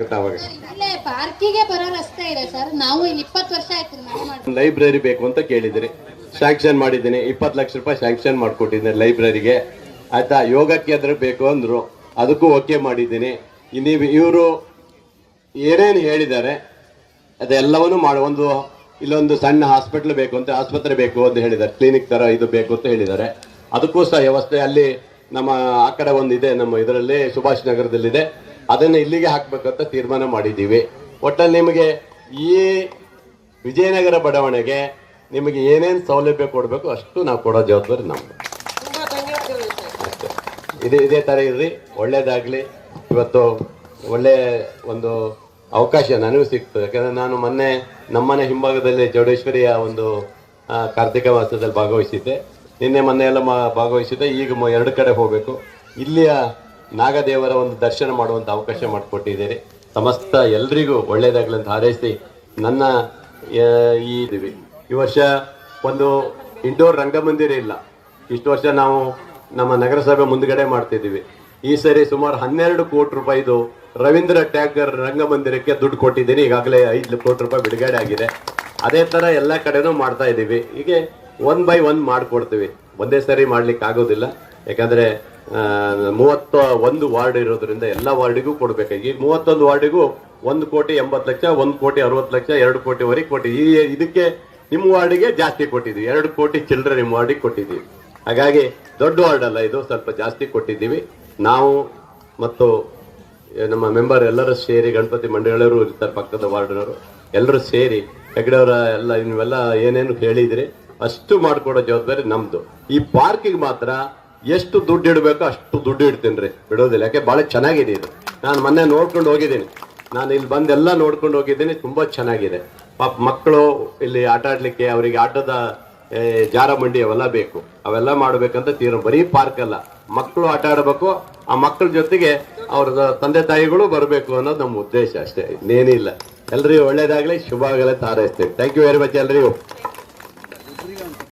ಇಲ್ಲೇ ಪಾರ್ಕಿಗೆ ಬರೋ ರಸ್ತೆ ಇದೆ ಸರ್. ನಾವು ಇಲ್ಲಿ ಇಪ್ಪತ್ತು ವರ್ಷ ಆಯ್ತು ಮನೆ ಮಾಡಿ ಲೈಬ್ರರಿ ಬೇಕು ಅಂತ ಕೇಳಿದಿರಿ. ಸ್ಯಾಂಕ್ಷನ್ ಮಾಡಿದ್ದೀನಿ. ಇಪ್ಪತ್ತು ಲಕ್ಷ ರೂಪಾಯಿ ಸ್ಯಾಂಕ್ಷನ್ ಮಾಡಿಕೊಟ್ಟಿದ್ದೀನಿ ಲೈಬ್ರರಿಗೆ. ಆಯ್ತಾ? ಯೋಗಕ್ಕೆ ಅದ್ರ ಬೇಕು ಅಂದ್ರು. ಅದಕ್ಕೂ ಓಕೆ ಮಾಡಿದ್ದೀನಿ. ನೀವು ಇವರು ಏನೇನು ಹೇಳಿದ್ದಾರೆ ಅದೆಲ್ಲವನ್ನು ಮಾಡಿ. ಒಂದು ಇಲ್ಲೊಂದು ಸಣ್ಣ ಹಾಸ್ಪಿಟ್ಲ್ ಬೇಕು ಅಂತ ಆಸ್ಪತ್ರೆ ಬೇಕು ಅಂತ ಹೇಳಿದ್ದಾರೆ. ಕ್ಲಿನಿಕ್ ತರ ಇದು ಬೇಕು ಅಂತ ಹೇಳಿದ್ದಾರೆ. ಅದಕ್ಕೂ ಸಹ ವ್ಯವಸ್ಥೆ ಅಲ್ಲಿ ನಮ್ಮ ಆ ಕಡೆ ಒಂದು ಇದೆ ನಮ್ಮ ಇದರಲ್ಲಿ ಸುಭಾಷ್ ನಗರದಲ್ಲಿದೆ. ಅದನ್ನು ಇಲ್ಲಿಗೆ ಹಾಕಬೇಕಂತ ತೀರ್ಮಾನ ಮಾಡಿದ್ದೀವಿ. ಒಟ್ಟಲ್ಲಿ ನಿಮಗೆ ಈ ವಿಜಯನಗರ ಬಡಾವಣೆಗೆ ನಿಮಗೆ ಏನೇನು ಸೌಲಭ್ಯ ಕೊಡಬೇಕು ಅಷ್ಟು ನಾವು ಕೊಡೋ ಜವಾಬ್ದಾರಿ ನಮ್ಮದು ಇದೆ, ಇದೇ ಥರ ಇರ್ರಿ. ಒಳ್ಳೇದಾಗಲಿ. ಇವತ್ತು ಒಳ್ಳೆ ಒಂದು ಅವಕಾಶ ನನಗೂ ಸಿಕ್ತು. ಯಾಕಂದರೆ ನಾನು ಮೊನ್ನೆ ನಮ್ಮನೆ ಹಿಂಭಾಗದಲ್ಲಿ ಚೌಡೇಶ್ವರಿಯ ಒಂದು ಕಾರ್ತಿಕ ಮಾಸದಲ್ಲಿ ಭಾಗವಹಿಸಿದ್ದೆ. ನಿನ್ನೆ ಮೊನ್ನೆ ಎಲ್ಲ ಮಾ, ಭಾಗವಹಿಸಿದ್ದೆ. ಈಗ ಎರಡು ಕಡೆ ಹೋಗಬೇಕು. ಇಲ್ಲಿಯ ನಾಗದೇವರ ಒಂದು ದರ್ಶನ ಮಾಡುವಂಥ ಅವಕಾಶ ಮಾಡಿಕೊಟ್ಟಿದ್ದೀರಿ. ಸಮಸ್ತ ಎಲ್ರಿಗೂ ಒಳ್ಳೆಯದಾಗಲಂತ ಹಾರೈಸಿ ನನ್ನ ಈ ಈ ವರ್ಷ ಒಂದು ಇಂಡೋರ್ ರಂಗಮಂದಿರ ಇಲ್ಲ. ಇಷ್ಟು ವರ್ಷ ನಾವು ನಮ್ಮ ನಗರಸಭೆ ಮುಂದ್ಗಡೆ ಮಾಡ್ತಿದ್ದೀವಿ. ಈ ಸರಿ ಸುಮಾರು ಹನ್ನೆರಡು ಕೋಟಿ ರೂಪಾಯಿದು ರವೀಂದ್ರ ಟ್ಯಾಗರ್ ರಂಗಮಂದಿರಕ್ಕೆ ದುಡ್ಡು ಕೊಟ್ಟಿದ್ದೀನಿ. ಈಗಾಗಲೇ ಐದು ಕೋಟಿ ರೂಪಾಯಿ ಬಿಡುಗಡೆ ಆಗಿದೆ. ಅದೇ ತರ ಎಲ್ಲ ಕಡೆನೂ ಮಾಡ್ತಾ ಇದ್ದೀವಿ. ಹೀಗೆ ಒನ್ ಬೈ ಒನ್ ಮಾಡಿಕೊಡ್ತೀವಿ. ಒಂದೇ ಸರಿ ಮಾಡ್ಲಿಕ್ಕೆ ಆಗೋದಿಲ್ಲ ಯಾಕಂದ್ರೆ ಮೂವತ್ತ ಒಂದು ವಾರ್ಡ್ ಇರೋದ್ರಿಂದ ಎಲ್ಲ ವಾರ್ಡಿಗೂ ಕೊಡಬೇಕಾಗಿ ಈ ಮೂವತ್ತೊಂದು ವಾರ್ಡಿಗೂ ಒಂದು ಕೋಟಿ ಎಂಬತ್ತು ಲಕ್ಷ, ಒಂದು ಕೋಟಿ ಅರವತ್ತು ಲಕ್ಷ, ಎರಡು ಕೋಟಿವರೆಗೆ ಕೊಟ್ಟಿ ಈ, ಇದಕ್ಕೆ ನಿಮ್ಮ ವಾರ್ಡಿಗೆ ಜಾಸ್ತಿ ಕೊಟ್ಟಿದ್ದೀವಿ. ಎರಡು ಕೋಟಿ ಚಿಲ್ಲರೆ ನಿಮ್ಮ ವಾರ್ಡಿಗೆ ಕೊಟ್ಟಿದ್ದೀವಿ. ಹಾಗಾಗಿ ದೊಡ್ಡ ವಾರ್ಡ್ ಅಲ್ಲ ಇದು, ಸ್ವಲ್ಪ ಜಾಸ್ತಿ ಕೊಟ್ಟಿದ್ದೀವಿ. ನಾವು ಮತ್ತು ನಮ್ಮ ಮೆಂಬರ್ ಎಲ್ಲರೂ ಸೇರಿ, ಗಣಪತಿ ಮಂಡಳಿಯವರು ಇರ್ತಾರೆ ಪಕ್ಕದ ವಾರ್ಡ್ನವರು, ಎಲ್ಲರೂ ಸೇರಿ, ಹೆಗ್ಡೆಯವರ ಎಲ್ಲ, ನೀವೆಲ್ಲ ಏನೇನು ಹೇಳಿದ್ರಿ, ಅಷ್ಟು ಮಾಡಿಕೊಡೋ ಜವಾಬ್ದಾರಿ ನಮ್ಮದು ಈ ಪಾರ್ಕಿಗೆ ಮಾತ್ರ ಎಷ್ಟು ದುಡ್ಡು ಇಡಬೇಕೋ ಅಷ್ಟು ದುಡ್ಡು ಇಡ್ತೀನಿ ರೀ. ಬಿಡೋದಿಲ್ಲ. ಯಾಕೆ? ಭಾಳ ಚೆನ್ನಾಗಿದೆ ಇದು. ನಾನು ಮೊನ್ನೆ ನೋಡ್ಕೊಂಡು ಹೋಗಿದ್ದೀನಿ. ನಾನು ಇಲ್ಲಿ ಬಂದೆಲ್ಲ ನೋಡ್ಕೊಂಡು ಹೋಗಿದ್ದೀನಿ. ತುಂಬ ಚೆನ್ನಾಗಿದೆ. ಪಾಪ ಮಕ್ಕಳು ಇಲ್ಲಿ ಆಟ ಆಡಲಿಕ್ಕೆ ಅವರಿಗೆ ಆಟದ ಜಾರ ಜಾರಬಂಡಿ ಅವೆಲ್ಲ ಬೇಕು. ಅವೆಲ್ಲ ಮಾಡಬೇಕಂತ ತೀರ ಬರೀ ಪಾರ್ಕ್ ಅಲ್ಲ. ಮಕ್ಕಳು ಆಟ ಆಡಬೇಕು. ಆ ಮಕ್ಕಳ ಜೊತೆಗೆ ಅವ್ರ ತಂದೆ ತಾಯಿಗಳು ಬರಬೇಕು ಅನ್ನೋದು ನಮ್ಮ ಉದ್ದೇಶ ಅಷ್ಟೇ. ಇನ್ನೇನಿಲ್ಲ. ಎಲ್ರಿಗೂ ಒಳ್ಳೇದಾಗಲಿ. ಶುಭ ಆಗಲಿ. ತಾರೈಸ್ತೇವೆ ಥ್ಯಾಂಕ್ ಯು ವೆರಿ ಮಚ್ ಎಲ್ರಿಗೂ.